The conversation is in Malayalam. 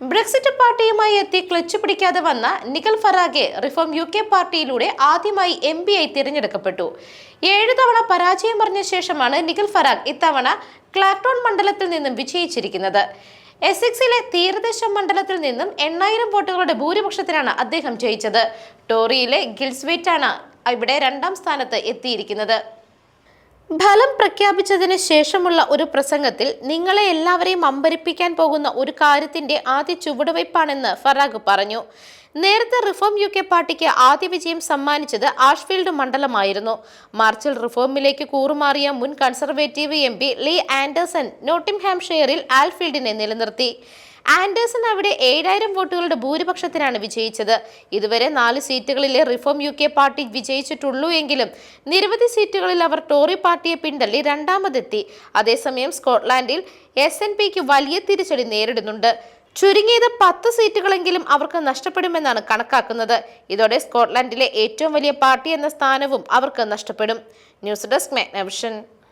ബ്രെക്സിറ്റ് പാർട്ടിയുമായി എത്തി ക്ലച്ച് പിടിക്കാതെ വന്ന Nigel Farage reform U K പാർട്ടിയിലൂടെ ആദ്യമായി എം പി ആയി തിരഞ്ഞെടുക്കപ്പെട്ടു. ഏഴ് തവണ പരാജയം പറഞ്ഞ ശേഷമാണ് നിഖൽ ഫറാഗ് ഇത്തവണ ക്ലാക്ടോൺ മണ്ഡലത്തിൽ നിന്നും വിജയിച്ചിരിക്കുന്നത്. എസെക്സിലെ തീരദേശ മണ്ഡലത്തിൽ നിന്നും എണ്ണായിരം വോട്ടുകളുടെ ഭൂരിപക്ഷത്തിലാണ് അദ്ദേഹം ജയിച്ചത്. ടോറിയിലെ ഗിൽസ്വേറ്റാണ് ഇവിടെ രണ്ടാം സ്ഥാനത്ത് എത്തിയിരിക്കുന്നത്. ഫലം പ്രഖ്യാപിച്ചതിന് ശേഷമുള്ള ഒരു പ്രസംഗത്തിൽ നിങ്ങളെ എല്ലാവരെയും അമ്പരിപ്പിക്കാൻ പോകുന്ന ഒരു കാര്യത്തിന്റെ ആദ്യ ചുവടുവയ്പ്പാണെന്ന് ഫറാഖ് പറഞ്ഞു. നേരത്തെ റിഫോം യു കെ പാർട്ടിക്ക് ആദ്യ വിജയം സമ്മാനിച്ചത് ആഷ്ഫീൽഡ് മണ്ഡലമായിരുന്നു. മാർച്ചിൽ റിഫോമിലേക്ക് കൂറുമാറിയ മുൻ കൺസർവേറ്റീവ് എം ലീ ആൻഡേഴ്സൺ നോട്ടിംഗ്ഹാംഷെയറിൽ ആൽഫീൽഡിനെ നിലനിർത്തി. ആൻഡേഴ്സൺ അവിടെ ഏഴായിരം വോട്ടുകളുടെ ഭൂരിപക്ഷത്തിനാണ് വിജയിച്ചത്. ഇതുവരെ നാല് സീറ്റുകളിലെ റിഫോം യു കെ പാർട്ടി വിജയിച്ചിട്ടുള്ളൂ എങ്കിലും നിരവധി സീറ്റുകളിൽ അവർ ടോറി പാർട്ടിയെ പിന്തള്ളി രണ്ടാമതെത്തി. അതേസമയം സ്കോട്ട്ലാൻഡിൽ എസ് എൻ പിക്ക് വലിയ തിരിച്ചടി നേരിടുന്നുണ്ട്. ചുരുങ്ങിയത് പത്ത് സീറ്റുകളെങ്കിലും അവർക്ക് നഷ്ടപ്പെടുമെന്നാണ് കണക്കാക്കുന്നത്. ഇതോടെ സ്കോട്ട്ലൻഡിലെ ഏറ്റവും വലിയ പാർട്ടി എന്ന സ്ഥാനവും അവർക്ക് നഷ്ടപ്പെടും. News desk Magnavision.